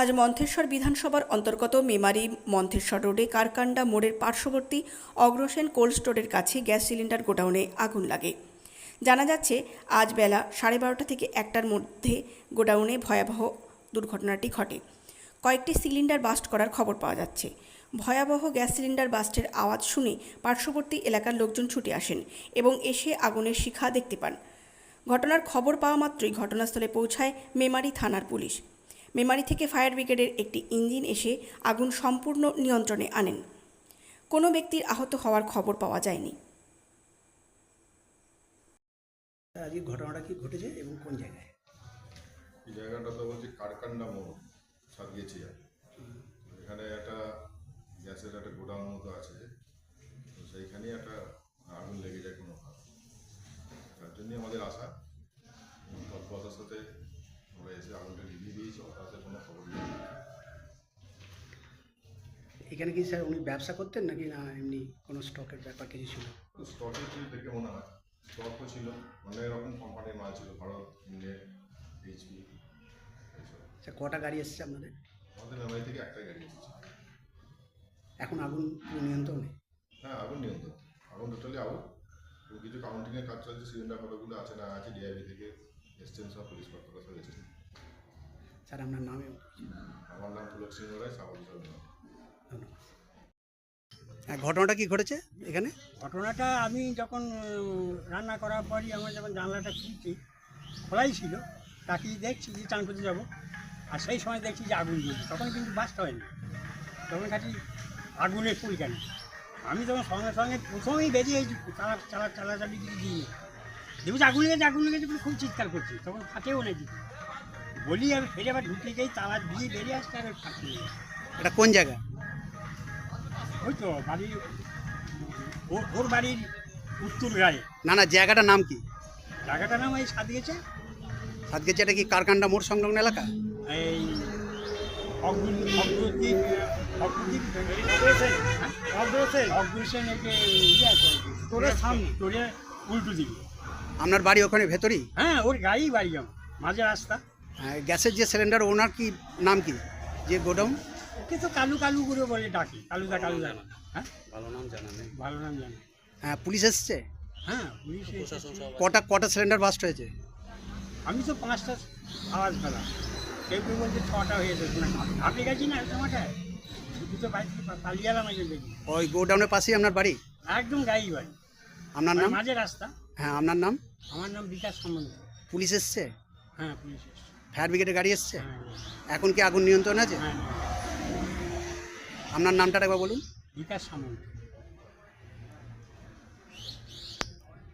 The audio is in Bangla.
আজ মন্থেশ্বর বিধানসভার অন্তর্গত মেমারি মন্থেশ্বর রোডে কারকান্ডা মোড়ের পার্শ্ববর্তী অগ্রসেন কোল্ড স্টোরের কাছে গ্যাস সিলিন্ডার গোডাউনে আগুন লাগে। জানা যাচ্ছে, আজ বেলা সাড়ে বারোটা থেকে একটার মধ্যে গোডাউনে ভয়াবহ দুর্ঘটনাটি ঘটে। কয়েকটি সিলিন্ডার বাস্ট করার খবর পাওয়া যাচ্ছে। ভয়াবহ গ্যাস সিলিন্ডার বাস্টের আওয়াজ শুনে পার্শ্ববর্তী এলাকার লোকজন ছুটে আসেন এবং এসে আগুনের শিখা দেখতে পান। ঘটনার খবর পাওয়া মাত্রই ঘটনাস্থলে পৌঁছায় মেমারি থানার পুলিশ। মেমারি থেকে ফায়ার ব্রিগেডের একটি ইঞ্জিন এসে আগুন সম্পূর্ণ নিয়ন্ত্রণে আনেন। কোনো ব্যক্তির আহত হওয়ার খবর পাওয়া যায়নি। আজকে ঘটনাটা কি ঘটেছে এবং কোন জায়গায়? জায়গাটা তো বলছি কারকান্ডা মোড় সাজিয়েছি এখানে একটা গ্যাসের একটা গোডাউন মতো আছে তো সেইখানেই একটা আগুন লেগে যায় কোনো ভাবে তার জন্যই আমাদের আশা এবং তৎপরতার সাথে আমরা এসে আগুনটা নিভিয়ে দিয়েছি কোনো খবর নেই এখানে কি স্যার উনি ব্যবসা করতেন নাকি না এমনি কোনো স্টকের ব্যাপার কিছু ছিল? স্টকের ছিল দেখে মনে হয়। স্টকও ছিল অনেক রকম কোম্পানির মাল ছিল ভারত ইন্ডিয়ান এইচপি স্যার কটা গাড়ি এসেছে আপনাদের? আমাদের মেমারি থেকে একটা গাড়ি এসেছে। এখন আগুন নিয়ন্ত্রণে হ্যাঁ আগুন নিয়ন্ত্রণ। আগুন টোটালি আগুন কিছু কাউন্টিংয়ের কাজ চলছে সিলিন্ডার কতগুলো আছে না আছে ডিআইবি থেকে এসছেন সব পুলিশ কর্তারা সব এসেছেন স্যার আপনার নামে আমার নাম পুলক সিংহ রায় ধন্যবাদ। হ্যাঁ ঘটনাটা কি ঘটেছে এখানে? ঘটনাটা আমি যখন রান্না করার পরই আমার যখন জানলাটা খুলছি খোলাই ছিল তাকে দেখছি যে চান করতে যাব। আর সেই সময় দেখছি যে আগুন জ্বলছে। তখন কিন্তু বাঁচতে হয়নি। তখন কাটি আগুনের ফুল কেন? আমি তখন সঙ্গে সঙ্গে প্রথমেই বেরিয়ে এই চালা চালা চালাচালি কিছু দিয়ে দেখছি আগুন লেগেছে আগুন লেগেছে খুব চিৎকার করছি। তখন ফাটেও না দিদি বলি আমি ফেরে আবার ঢুকে যাই তালা দিয়ে বেরিয়ে আসতে আর নেই এটা কোন জায়গা? ওই তো বাড়ির ওর- বাড়ির উত্তর গায়ে না না জায়গাটার নাম কি? জায়গাটার নাম এই সাত গেছে সাতগেছি এটা কি কারকান্ডা মোড় সংলগ্ন এলাকা? এই অগ্নি অগ্রদ্বীপ অগ্রদ্বীপ অগ্রসেন অগ্রসেন একে ইয়ে আছে। তোরের সামনে? তোরে উল্টো আপনার বাড়ি ওখানে ভেতরেই? হ্যাঁ ওর গাড়ি বাড়ি আমার। মাঝে রাস্তা। গ্যাসের যে সিলিন্ডার ওনার কি নাম কি? যে গোডাউন? ওকে তো কালু কালু করে বলে ডাকি কালুদা কালুদা হ্যাঁ? ভালো নাম জানা নেই। ভালো নাম জানা। হ্যাঁ পুলিশ এসছে? হ্যাঁ পুলিশ এসেছে। কটা কটা সিলিন্ডার বাস্ট হয়েছে? আমি তো পাঁচটা আওয়াজ পেলাম। কেউ কেউ বলছে ছটা হয়েছে আপনি গেছি না সময়টায় দুটো বাইক পালিয়ে একজন দেখি ওই গোডাউনের পাশেই আপনার বাড়ি? একদম গাড়ি বাড়ি। আপনার নাম? মাঝে রাস্তা। হ্যাঁ আপনার নাম? আমার নাম বিকাশ সম্বন্ধ পুলিশ এসছে? হ্যাঁ পুলিশ এসছে। ফায়ার ব্রিগেডের গাড়ি এসছে? এখন কি আগুন নিয়ন্ত্রণ আছে? হ্যাঁ। আপনার নামটা একবার বলুন। বিকাশ সামন্ত।